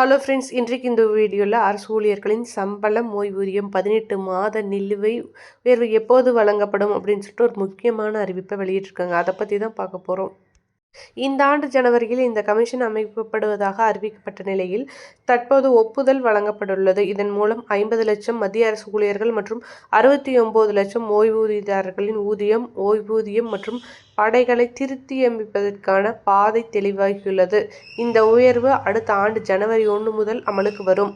Hello friends இன்றைக்கு இந்த வீடியோவில் அரசு ஊழியர்களின் சம்பளம் ஓய்வூதியம் பதினெட்டு மாத நிலுவை உயர்வு எப்போது வழங்கப்படும் அப்படின்னு சொல்லிட்டு ஒரு முக்கியமான அறிவிப்பை வெளியிட்டிருக்காங்க. அதை பற்றி தான் பார்க்க போகிறோம் இந்த ஆண்டு ஜனவரியில் இந்த கமிஷன் அமைக்கப்படுவதாக அறிவிக்கப்பட்ட நிலையில் தற்போது ஒப்புதல் வழங்கப்பட்டுள்ளது. இதன் மூலம் ஐம்பது லட்சம் மத்திய அரசு ஊழியர்கள் மற்றும் அறுபத்தி ஒன்பது லட்சம் ஓய்வூதியதாரர்களின் ஊதியம் ஓய்வூதியம் மற்றும் படைகளை திருத்தியமைப்பதற்கான பாதை தெளிவாகியுள்ளது. இந்த உயர்வு அடுத்த ஆண்டு ஜனவரி ஒன்று முதல் அமலுக்கு வரும்.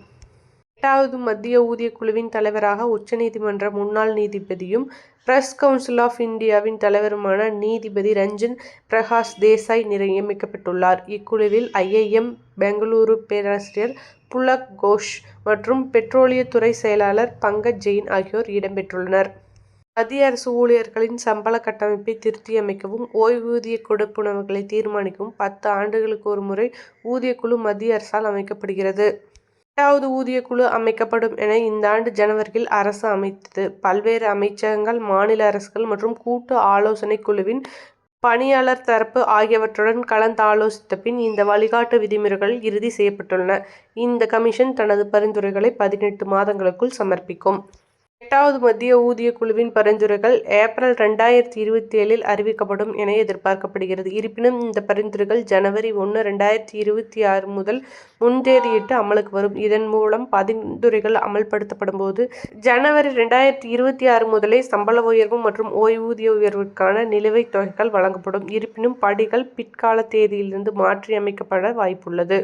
எட்டாவது மத்திய ஊதிய குழுவின் தலைவராக உச்சநீதிமன்ற முன்னாள் நீதிபதியும் பிரஸ் கவுன்சில் ஆஃப் இந்தியாவின் தலைவருமான நீதிபதி ரஞ்சன் பிரகாஷ் தேசாய் நியமிக்கப்பட்டுள்ளார். இக்குழுவில் ஐஐஎம் பெங்களூரு பேராசிரியர் புலக் கோஷ் மற்றும் பெட்ரோலியத்துறை செயலாளர் பங்கஜ் ஜெயின் ஆகியோர் இடம்பெற்றுள்ளனர். மத்திய அரசு ஊழியர்களின் சம்பள கட்டமைப்பை திருத்தியமைக்கவும் ஓய்வூதிய கொடுப்புணவுகளை தீர்மானிக்கவும் பத்து ஆண்டுகளுக்கு ஒரு முறை ஊதியக்குழு மத்திய அரசால் அமைக்கப்படுகிறது. எட்டாவது குழு அமைக்கப்படும் என இந்த ஆண்டு ஜனவரியில் அரசு அமைத்தது. பல்வேறு அமைச்சகங்கள் மாநில அரசுகள் மற்றும் கூட்டு ஆலோசனை குழுவின் பணியாளர் தரப்பு ஆகியவற்றுடன் கலந்தாலோசித்த பின் இந்த வழிகாட்டு விதிமுறைகள் இறுதி செய்யப்பட்டுள்ளன. இந்த கமிஷன் தனது பரிந்துரைகளை பதினெட்டு மாதங்களுக்குள் சமர்ப்பிக்கும். எட்டாவது மத்திய ஊதிய குழுவின் பரிந்துரைகள் ஏப்ரல் ரெண்டாயிரத்தி இருபத்தி ஏழில் அறிவிக்கப்படும் என எதிர்பார்க்கப்படுகிறது. இருப்பினும் இந்த பரிந்துரைகள் ஜனவரி ஒன்று ரெண்டாயிரத்தி இருபத்தி ஆறு முதல் முன்தேதியிட்டு அமலுக்கு வரும். இதன் மூலம் பரிந்துரைகள் அமல்படுத்தப்படும் போது ஜனவரி ரெண்டாயிரத்தி இருபத்தி ஆறு முதலே சம்பள உயர்வு மற்றும் ஓய்வூதிய உயர்வுக்கான நிலுவைத் தொகைகள் வழங்கப்படும். இருப்பினும் படிகள் பிற்கால தேதியிலிருந்து மாற்றியமைக்கப்பட வாய்ப்புள்ளது.